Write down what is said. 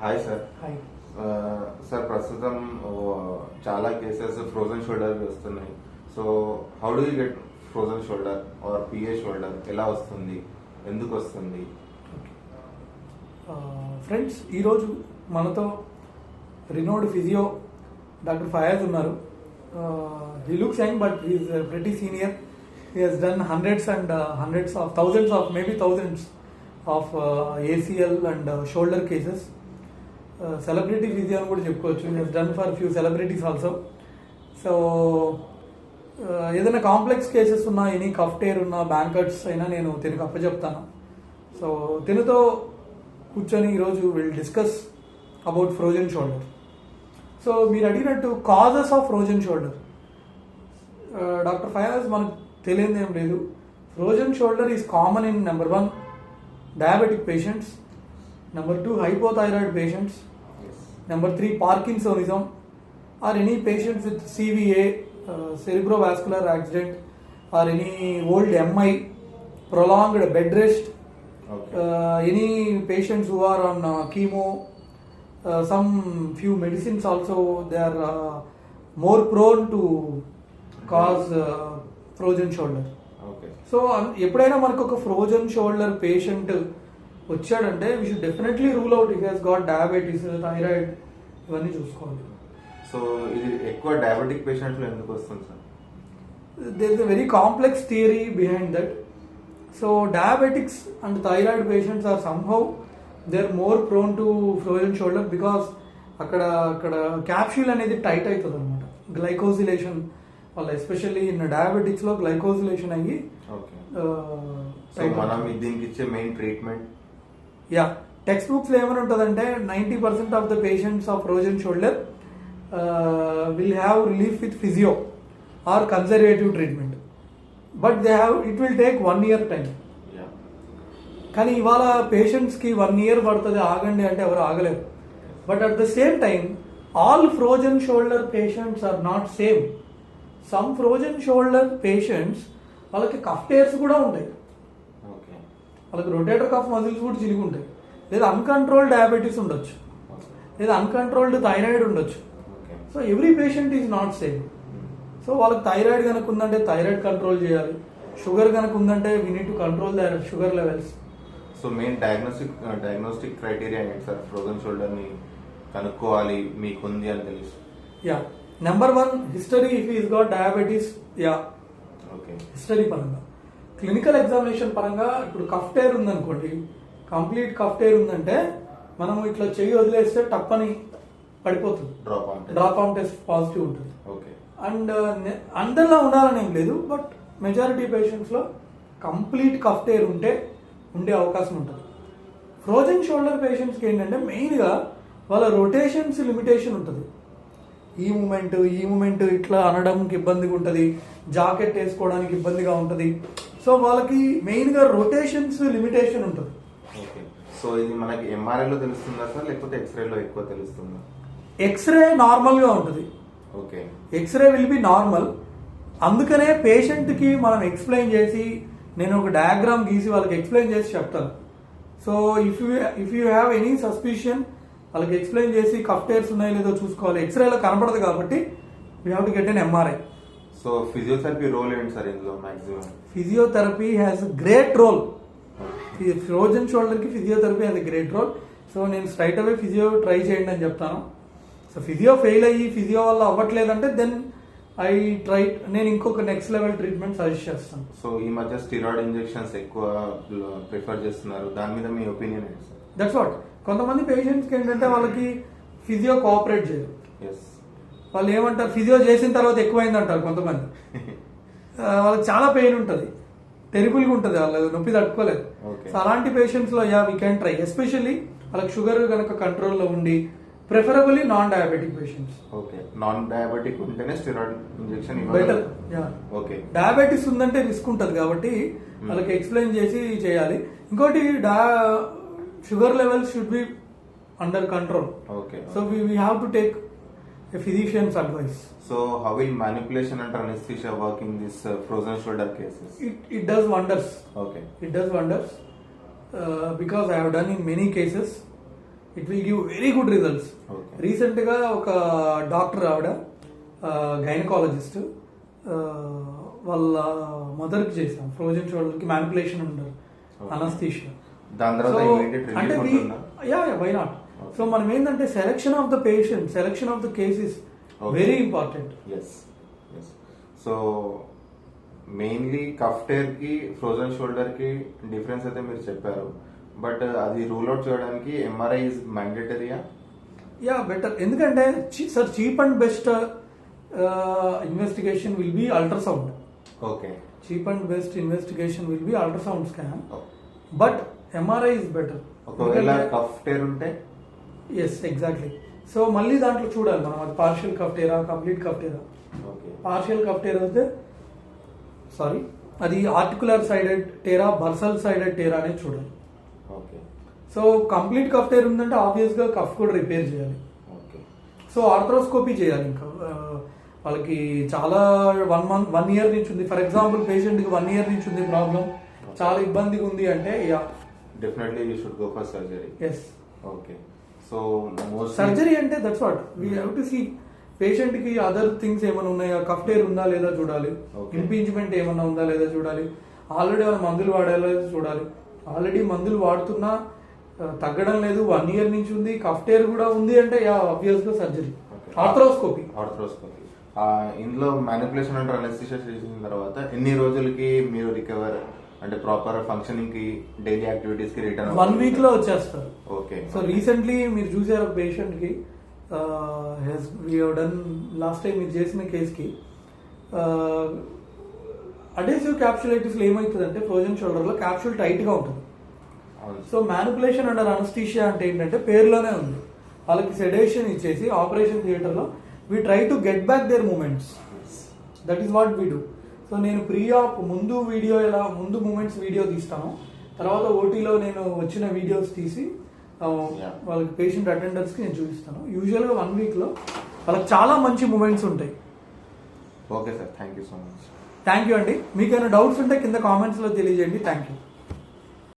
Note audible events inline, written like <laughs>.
Hi sir sir ప్రస్తుతం చాలా cases frozen shoulder వస్తున్నాయి. So how do you get frozen shoulder or P A shoulder ఎలా వస్తుంది? ఎందుకు వస్తుంది? ఫ్రెండ్స్ ఈరోజు మనతో రినోడ్ ఫిజియో డాక్టర్ ఫయాజ్ ఉన్నారు. He looks young but is pretty senior he he's done hundreds and hundreds of thousands of maybe thousands of ACL and shoulder cases celebrity physio అని కూడా చెప్పుకోవచ్చు. He's done for few celebrities also so ఏదైనా complex cases ఉన్నా any cuff tear ఉన్నా bankers అయినా నేను తినకు అప్పచెప్తాను. So తినుతో కూర్చొని ఈరోజు will discuss about frozen shoulder so మీరు అడిగినట్టు causes of frozen shoulder doctor Fayaz మనకు తెలియదేం లేదు. Frozen shoulder is common in number one diabetic patients number two hypothyroid patients number three parkinsonism or any patients with CVA cerebro vascular accident or any old MI prolonged bed rest any patients who are on chemo some few medicines also they are more prone to cause frozen shoulder so ఎప్పుడైనా మనకు ఒక frozen shoulder patient వచ్చాడంటే we should definitely rule out it he's got diabetes thyroid ఇవన్నీ చూసుకోవాలి. So ఇది ఎక్కువ diabetic పేషెంట్లు ఎందుకు వస్తుంది sir there is a very complex theory behind that. So diabetics and thyroid patients are somehow they're more prone to frozen shoulder because అక్కడ అక్కడ capsule అనేది టైట్ అవుతుంది అనమాట గ్లైకోజిలేషన్ వల్ల ఎస్పెషల్లీ ఇన్ డయాబెటిక్స్లో గ్లైకోజిలేషన్ అయ్యి ఓకే uh, సో మనం ఇది దీనికి ఇచ్చే మెయిన్ ట్రీట్మెంట్ యా టెక్స్ట్ బుక్స్లో ఏమని ఉంటుందంటే ninety percent of the patients of frozen shoulder will have relief with physio or conservative treatment but they have it will take one year time కానీ ఇవాళ పేషెంట్స్కి వన్ ఇయర్ పడుతుంది ఆగండి అంటే ఎవరు ఆగలేరు. But at the same time all frozen shoulder patients are not same some frozen shoulder patients వాళ్ళకి cuff tears కూడా ఉంటాయి. వాళ్ళకి రొటేటర్ కఫ్ మజిల్స్ కూడా చిరిగి ఉంటాయి. లేదా అన్కంట్రోల్డ్ డయాబెటీస్ ఉండొచ్చు. లేదా అన్కంట్రోల్డ్ థైరాయిడ్ ఉండొచ్చు. So every patient is not same so వాళ్ళకి థైరాయిడ్ కనుక ఉందంటే థైరాయిడ్ కంట్రోల్ చేయాలి. షుగర్ కనుక ఉందంటే we need to control the sugar levels so main diagnostic diagnostic criteria ఏంటి సార్? ఫ్రోజన్ షోల్డర్ని కనుక్కోవాలి మీకు ఉంది అని తెలుసు. Yeah number one history if is got diabetes yeah okay history పరంగా. క్లినికల్ ఎగ్జామినేషన్ పరంగా ఇప్పుడు కఫ్ టైర్ ఉందనుకోండి కంప్లీట్ కఫ్ టైర్ ఉందంటే మనం ఇట్లా చెయ్యి వదిలేస్తే టప్పని పడిపోతుంది. Drop drop on test positive ఉంటుంది. ఓకే అండ్ అందరిలో ఉండాలని ఏం లేదు బట్ మెజారిటీ పేషెంట్స్లో కంప్లీట్ కఫ్ టైర్ ఉంటే ఉండే అవకాశం ఉంటుంది. ఫ్రోజన్ షోల్డర్ పేషెంట్స్కి ఏంటంటే మెయిన్గా వాళ్ళ రొటేషన్స్ లిమిటేషన్ ఉంటుంది. ఈ మూమెంట్ ఈ మూమెంట్ ఇట్లా అనడానికి ఇబ్బందిగా ఉంటుంది జాకెట్ వేసుకోవడానికి ఇబ్బందిగా ఉంటుంది. సో వాళ్ళకి మెయిన్గా రొటేషన్స్ లిమిటేషన్ ఉంటుంది. ఓకే. సో ఇది మనకి ఎంఆర్ఐలో తెలుస్తుందా సార్? లేకపోతే ఎక్స్రేలో ఎక్కువ తెలుస్తుందా? ఎక్స్రే నార్మల్గా ఉంటుంది. Okay. X-ray will be normal. అందుకనే పేషెంట్కి మనం ఎక్స్ప్లెయిన్ చేసి నేను ఒక డయాగ్రామ్ గీసి వాళ్ళకి ఎక్స్ప్లెయిన్ చేసి చెప్తాను. So if you if you have any suspicion వాళ్ళకి ఎక్స్ప్లెయిన్ చేసి కఫ్ టైర్స్ ఉన్నాయో లేదో చూసుకోవాలి. ఎక్స్రేలో కనపడదు కాబట్టి we have to get an MRI. So physiotherapy role ఏంటి సార్ ఇందులో maximum physiotherapy has great role frozen షోల్డర్కి physiotherapy has great role so నేను స్ట్రైట్ అవే ఫిజియో ట్రై చేయండి అని చెప్తాను. సో ఫిజియో ఫెయిల్ అయ్యి ఫిజియో వల్ల అవ్వట్లేదంటే దెన్ ఐ ట్రై నేను ఇంకొక నెక్స్ట్ లెవెల్ ట్రీట్మెంట్ సజెస్ట్ చేస్తాను. సో ఈ మధ్య స్టిరాయిడ్ ఇంజెక్షన్స్ ఎక్కువ ప్రిఫర్ చేస్తున్నారు. దాని మీద మీ ఒపీనియన్ ఏంటి దట్స్ వాట్ కొంతమంది పేషెంట్స్కి ఏంటంటే వాళ్ళకి ఫిజియో కోఆపరేట్ చేయరు. ఎస్ వాళ్ళు ఏమంటారు ఫిజియో చేసిన తర్వాత ఎక్కువైంది అంటారు కొంతమంది <laughs> వాళ్ళకి చాలా పెయిన్ ఉంటుంది. టెరిబుల్గా ఉంటుంది వాళ్ళు నొప్పి తట్టుకోలేదు. సో అలాంటి పేషెంట్స్లో yeah we can try especially వాళ్ళకి షుగర్ కనుక కంట్రోల్లో ఉండి preferably non diabetic patients okay non diabetic ఉంటేనే steroid injection better okay diabetes ఉందంటే రిస్క్ ఉంటుంది కాబట్టి వాళ్ళకి ఎక్స్ప్లెయిన్ చేసి చేయాలి. ఇంకోటి డయా sugar levels should be under control okay so we we have to take a physician's advice so how will manipulation and anaesthesia work in this frozen shoulder cases it it does wonders okay it does wonders uh, because I have done in many cases. It will give very good results Okay. రీసెంట్గా ఒక doctor ఆవిడ gynaecologist వాళ్ళ మదర్కి చేసాం frozen షోల్డర్కి manipulation Okay. Anaesthesia దాని తర్వాత immediate అంటే? Yeah why not Okay. So మనం ఏంటంటే selection of the patient selection of the cases. Very important yes yes so mainly cuff టేర్కి frozen షోల్డర్కి డిఫరెన్స్ అయితే మీరు చెప్పారు. బట్ అది రూల్ అవుట్ చేయడానికి ఎంఆర్ఐ ఇస్ మ్యాండేటరీయా యా బెటర్ ఎందుకంటే sir cheap and best investigation will be ultrasound okay cheap and best investigation will be ultrasound scan but MRI is better ఒకవేళ cuff tear ఉంటే? Yes exactly so మళ్ళీ దాంట్లో చూడాలి మనం. అది పార్షియల్ కఫ్టేరా కంప్లీట్ కఫ్టేరా పార్షియల్ కఫ్టేరా అయితే sorry అది ఆర్టికులర్ సైడెడ్ టేరా బర్సల్ సైడెడ్ టేరా అనేది చూడాలి. సో కంప్లీట్ కఫ్ టేర్ ఉందంటే ఆబ్వియస్గా కఫ్ కూడా రిపేర్ చేయాలి. సో ఆర్థ్రోస్కోపీ చేయాలి ఇంకా. వాళ్ళకి చాలా వన్ మంత్ వన్ ఇయర్ నుంచి ఉంది. ఫర్ ఎగ్జాంపుల్ పేషెంట్కి వన్ ఇయర్ నుంచి ఉంది ప్రాబ్లం చాలా ఇబ్బందిగా ఉంది అంటే yeah definitely you should go for surgery yes okay so surgery అంటే that's what we have to see పేషెంట్కి అదర్ థింగ్స్ ఏమైనా ఉన్నాయా? కఫ్టేర్ ఉందా లేదా చూడాలి. ఇంపీచ్మెంట్ ఏమన్నా ఉందా లేదా చూడాలి. ఆల్రెడీ ఏమైనా మందులు వాడాలా చూడాలి. ఆల్రెడీ మందులు వాడుతున్నా తగ్గడం లేదు. వన్ ఇయర్ నుంచి ఉంది. కఫ్టేర్ కూడా ఉంది అంటే యా ఆబ్వియస్గా సర్జరీ ఆర్థ్రోస్కోపీ ఆర్థ్రోస్కోపీ ఇందులో మ్యానిపులేషన్ అండ్ అనెస్థిషియా చేసిన తర్వాత ఎన్ని రోజులకి మీరు రికవర్ అంటే ప్రాపర్ ఫంక్షనింగ్కి డైలీ యాక్టివిటీస్కి రిటర్న్ వన్ వీక్లో వచ్చేస్తారు. ఓకే సో రీసెంట్లీ మీరు చూసారు ఒక పేషెంట్కి డన్ లాస్ట్ టైం మీరు చేసిన కేస్కి అడేసివ్ క్యాప్సులైటిస్లో ఏమవుతుందంటే ఫ్రోజన్ షోల్డర్లో క్యాప్సూల్ టైట్గా ఉంటుంది. సో మ్యానిపులేషన్ అండర్ అనస్థీషియా అంటే ఏంటంటే పేరులోనే ఉంది. వాళ్ళకి సెడేషన్ ఇచ్చేసి ఆపరేషన్ థియేటర్లో we try to get back their movements that is what we do so నేను ప్రీ ఆప్ ముందు వీడియో ఎలా ముందు మూమెంట్స్ వీడియో తీస్తాను. తర్వాత ఓటీలో నేను వచ్చిన వీడియోస్ తీసి. వాళ్ళకి పేషెంట్ అటెండర్స్కి నేను చూపిస్తాను. యూజువల్గా వన్ వీక్లో వాళ్ళకి చాలా మంచి మూమెంట్స్ ఉంటాయి. Okay sir thank you so much thank you అండి. మీకు ఏమైనా డౌట్స్ ఉంటే కింద కామెంట్స్లో తెలియజేయండి. Thank you